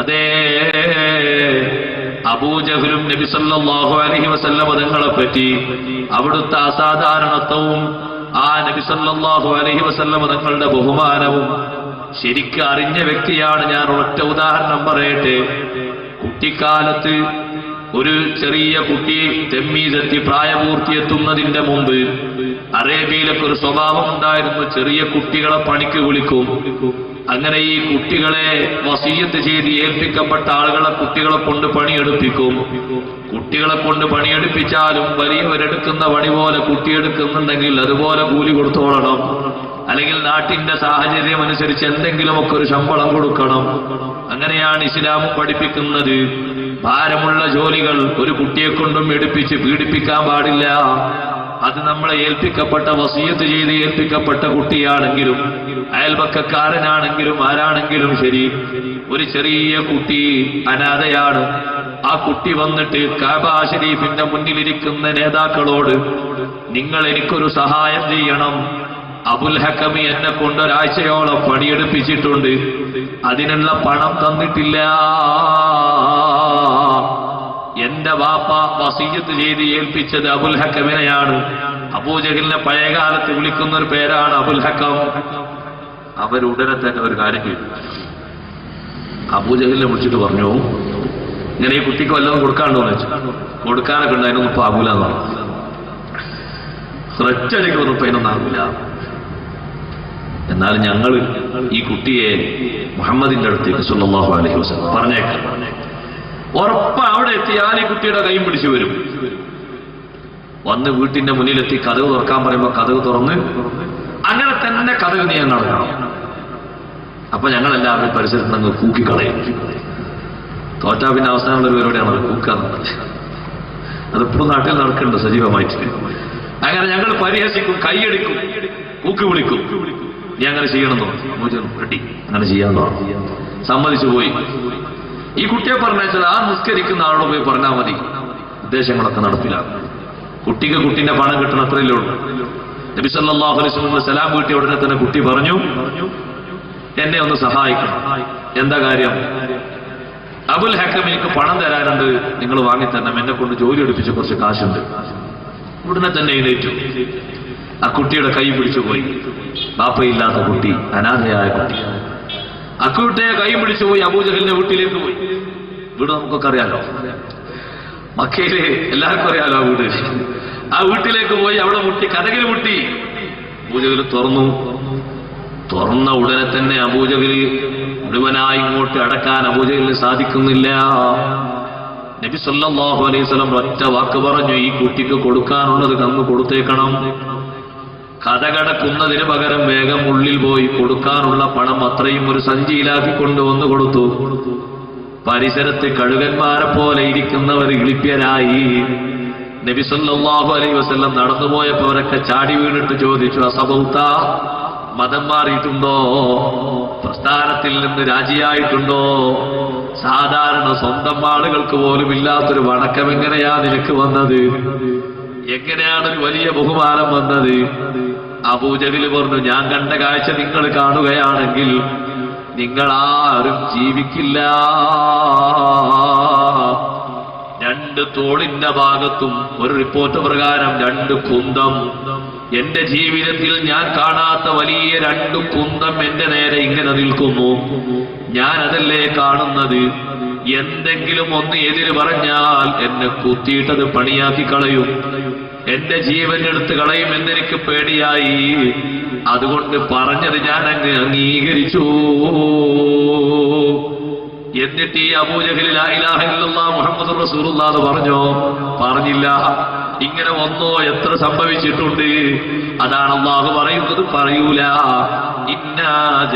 അതേ അബൂജഹലും നബി സല്ലല്ലാഹു അലൈഹി വസല്ലം തങ്ങളെ പറ്റി അവിടുത്തെ അസാധാരണത്വവും ആ നബി സല്ലല്ലാഹു അലൈഹി വസല്ലം തങ്ങളുടെ ബഹുമാനവും ശരിക്കും അറിഞ്ഞ വ്യക്തിയാണ് ഞാൻ ഒറ്റ ഉദാഹരണം പറയട്ടെ. കുട്ടിക്കാലത്ത് ഒരു ചെറിയ കുട്ടി തെമ്മീതെത്തി പ്രായപൂർത്തിയെത്തുന്നതിന്റെ മുമ്പ് അറേബ്യയിലൊക്കെ ഒരു സ്വഭാവം ഉണ്ടായിരുന്നു ചെറിയ കുട്ടികളെ പണിക്ക് വിളിക്കും. അങ്ങനെ ഈ കുട്ടികളെ വസീയത്ത് ചെയ്ത് ഏൽപ്പിക്കപ്പെട്ട ആളുകളെ കുട്ടികളെ കൊണ്ട് പണിയെടുപ്പിക്കും. കുട്ടികളെ കൊണ്ട് പണിയെടുപ്പിച്ചാലും വലിയവരെടുക്കുന്ന പണി പോലെ കുട്ടിയെടുക്കുന്നുണ്ടെങ്കിൽ അതുപോലെ കൂലി കൊടുത്തോളണം. അല്ലെങ്കിൽ നാട്ടിന്റെ സാഹചര്യം അനുസരിച്ച് എന്തെങ്കിലുമൊക്കെ ഒരു ശമ്പളം കൊടുക്കണം. അങ്ങനെയാണ് ഇസ്ലാം പഠിപ്പിക്കുന്നത്. ഭാരമുള്ള ജോലികൾ ഒരു കുട്ടിയെ കൊണ്ടും എടുപ്പിച്ച് പീഡിപ്പിക്കാൻ പാടില്ല. അത് നമ്മളെ ഏൽപ്പിക്കപ്പെട്ട വസീയത്ത് ചെയ്ത് ഏൽപ്പിക്കപ്പെട്ട കുട്ടിയാണെങ്കിലും അയൽപക്കക്കാരനാണെങ്കിലും ആരാണെങ്കിലും ശരി ഒരു ചെറിയ കുട്ടി അനാഥയാണ്. ആ കുട്ടി വന്നിട്ട് കാബാ ഷരീഫിന്റെ മുന്നിലിരിക്കുന്ന നേതാക്കളോട് നിങ്ങൾ എനിക്കൊരു സഹായം ചെയ്യണം. അബുൽ ഹക്കമി എന്നെ കൊണ്ട് ഒരാഴ്ചയോളം പണിയെടുപ്പിച്ചിട്ടുണ്ട്. അതിനുള്ള പണം തന്നിട്ടില്ല. വാപ്പ വസീയത്ത് ചെയ്ത് ഏൽപ്പിച്ചത് അബുൽ ഹക്കമിനെയാണ്. അബൂജഹലിനെ പഴയകാലത്ത് വിളിക്കുന്ന ഒരു പേരാണ് അബുൽ ഹക്കം. അവരുടനെ തന്നെ ഒരു കാര്യം ചെയ്തു. അബൂജഹലിനെ വിളിച്ചിട്ട് പറഞ്ഞു ഇങ്ങനെ ഈ കുട്ടിക്ക് വല്ലതും കൊടുക്കാണ്ടോ എന്ന് വെച്ചു കൊടുക്കാനൊക്കെ ഉണ്ടായിരുന്നു ഇപ്പൊ ആകൂലെന്ന് പറഞ്ഞു. ഒറ്റടിക്ക് വന്നപ്പോ അതിനൊന്നും ആകൂല എന്നാൽ ഞങ്ങൾ ഈ കുട്ടിയെ മുഹമ്മദിന്റെ അടുത്തേക്ക് സല്ലല്ലാഹു അലൈഹി വസല്ലം പറഞ്ഞേക്കാം. ഉറപ്പ് അവിടെ എത്തിയാൽ ഈ കുട്ടിയുടെ കൈയും പിടിച്ചു വരും. വന്ന് വീട്ടിന്റെ മുന്നിലെത്തി കഥവ് തുറക്കാൻ പറയുമ്പോ കഥവ് തുറന്ന് അങ്ങനെ തന്നെ കഥകൾ നീ അങ്ങ് നടക്കണം. അപ്പൊ ഞങ്ങൾ എല്ലാവരും പരിസരത്ത് നിന്ന് കൂക്കിക്കളയും തോറ്റാ പിന്നെ അവസാനമുള്ള അത് പരിപാടിയാണ് അത് ഇപ്പൊ നാട്ടിൽ നടക്കുന്നുണ്ട് സജീവമായിട്ട്. അങ്ങനെ ഞങ്ങൾ പരിഹസിക്കും കൈയടിക്കും കൂക്കി വിളിക്കും. നീ അങ്ങനെ ചെയ്യണമെന്നോ റെഡി. അങ്ങനെ ചെയ്യാന്നോ സമ്മതിച്ചു പോയി. ഈ കുട്ടിയെ പറഞ്ഞാൽ ആ നിസ്കരിക്കുന്ന ആളോട് പോയി പറഞ്ഞാൽ മതി. ഉദ്ദേശങ്ങളൊക്കെ നടപ്പിലാകും കുട്ടിക്ക് കുട്ടിന്റെ പണം കിട്ടണം അത്രയല്ലേ ഉള്ളൂ. നബി അലൈഹി വസല്ലം സലാം വീട്ടിയ ഉടനെ തന്നെ കുട്ടി പറഞ്ഞു എന്നെ ഒന്ന് സഹായിക്കണം. എന്താ കാര്യം? അബുൽ ഹക്കം എനിക്ക് പണം തരാനുണ്ട്. നിങ്ങൾ വാങ്ങി തരണം എന്നെ കൊണ്ട് ജോലി എടുപ്പിച്ച് കുറച്ച് കാശുണ്ട്. ഉടനെ തന്നെ എഴുന്നേറ്റു. ആ കുട്ടിയുടെ കൈ പിടിച്ചു പോയി. ബാപ്പയില്ലാത്ത കുട്ടി അനാഥയായ കുട്ടി. അക്കുട്ടിയെ കൈ പിടിച്ചു പോയി അബൂജഹലിന്റെ വീട്ടിലേക്ക് പോയി. വീട് നമുക്കൊക്കെ അറിയാലോ? മക്കയിലെ എല്ലാവർക്കും അറിയാലോ ആ വീട്. ആ വീട്ടിലേക്ക് പോയി അവിടെ മുട്ടി കഥകിൽ മുട്ടി. അബൂജഹൽ തുറന്നു. തുറന്ന ഉടനെ തന്നെ അബൂജഹൽ മുഴുവനായി ഇങ്ങോട്ട് അടക്കാൻ അബൂജഹലിന് സാധിക്കുന്നില്ല. നബി സല്ലല്ലാഹു അലൈഹി വസല്ലം ഒറ്റ വാക്ക് പറഞ്ഞു ഈ കുട്ടിക്ക് കൊടുക്കാനുള്ളത് കന്ന് കൊടുത്തേക്കണം. കഥകടക്കുന്നതിന് പകരം വേഗം ഉള്ളിൽ പോയി കൊടുക്കാനുള്ള പണം അത്രയും ഒരു സഞ്ചിയിലാക്കി കൊണ്ടുവന്നു കൊടുത്തു. പരിസരത്ത് കഴുകന്മാരെ പോലെ ഇരിക്കുന്നവർ ഇളിപ്യരായി. നബിസല്ലാഹു അലൈ വസല്ലം നടന്നുപോയപ്പോ അവരൊക്കെ ചാടി വീണിട്ട് ചോദിച്ചു അസബൗത്ത മതം മാറിയിട്ടുണ്ടോ? പ്രസ്ഥാനത്തിൽ നിന്ന് രാജിയായിട്ടുണ്ടോ? സാധാരണ സ്വന്തം ആളുകൾക്ക് പോലും ഇല്ലാത്തൊരു വണക്കം എങ്ങനെയാ നിനക്ക് വന്നത്? എങ്ങനെയാണ് ഒരു വലിയ ബഹുമാനം വന്നത്? അബൂജഹിൽ പറഞ്ഞു ഞാൻ കണ്ട കാഴ്ച നിങ്ങൾ കാണുകയാണെങ്കിൽ നിങ്ങൾ ആരും ജീവിക്കില്ല. രണ്ട് തോളിന്റെ ഭാഗത്തും ഒരു റിപ്പോർട്ട് പ്രകാരം രണ്ട് കുന്തം. എന്റെ ജീവിതത്തിൽ ഞാൻ കാണാത്ത വലിയ രണ്ട് കുന്തം എന്റെ നേരെ ഇങ്ങനെ നിൽക്കുന്നു. ഞാൻ അതല്ലേ കാണുന്നത്? എന്തെങ്കിലും ഒന്ന് എതിര് പറഞ്ഞാൽ എന്നെ കുത്തിയിട്ടത് പണിയാക്കി കളയും. എന്റെ ജീവൻ എടുത്തു കളയും എന്നെനിക്ക് പേടിയായി. അതുകൊണ്ട് പറഞ്ഞത് ഞാൻ അങ്ങ് അംഗീകരിച്ചു. എന്നിട്ട് ഈ അബൂജഹലിൽ മുഹമ്മദ് റസൂലുള്ള എന്ന് പറഞ്ഞോ? പറഞ്ഞില്ല. ഇങ്ങനെ ഒന്നോ എത്ര സംഭവിച്ചിട്ടുണ്ട്? അതാണ് അള്ളാഹു പറയുന്നത്. പറയൂല. ഇന്നാ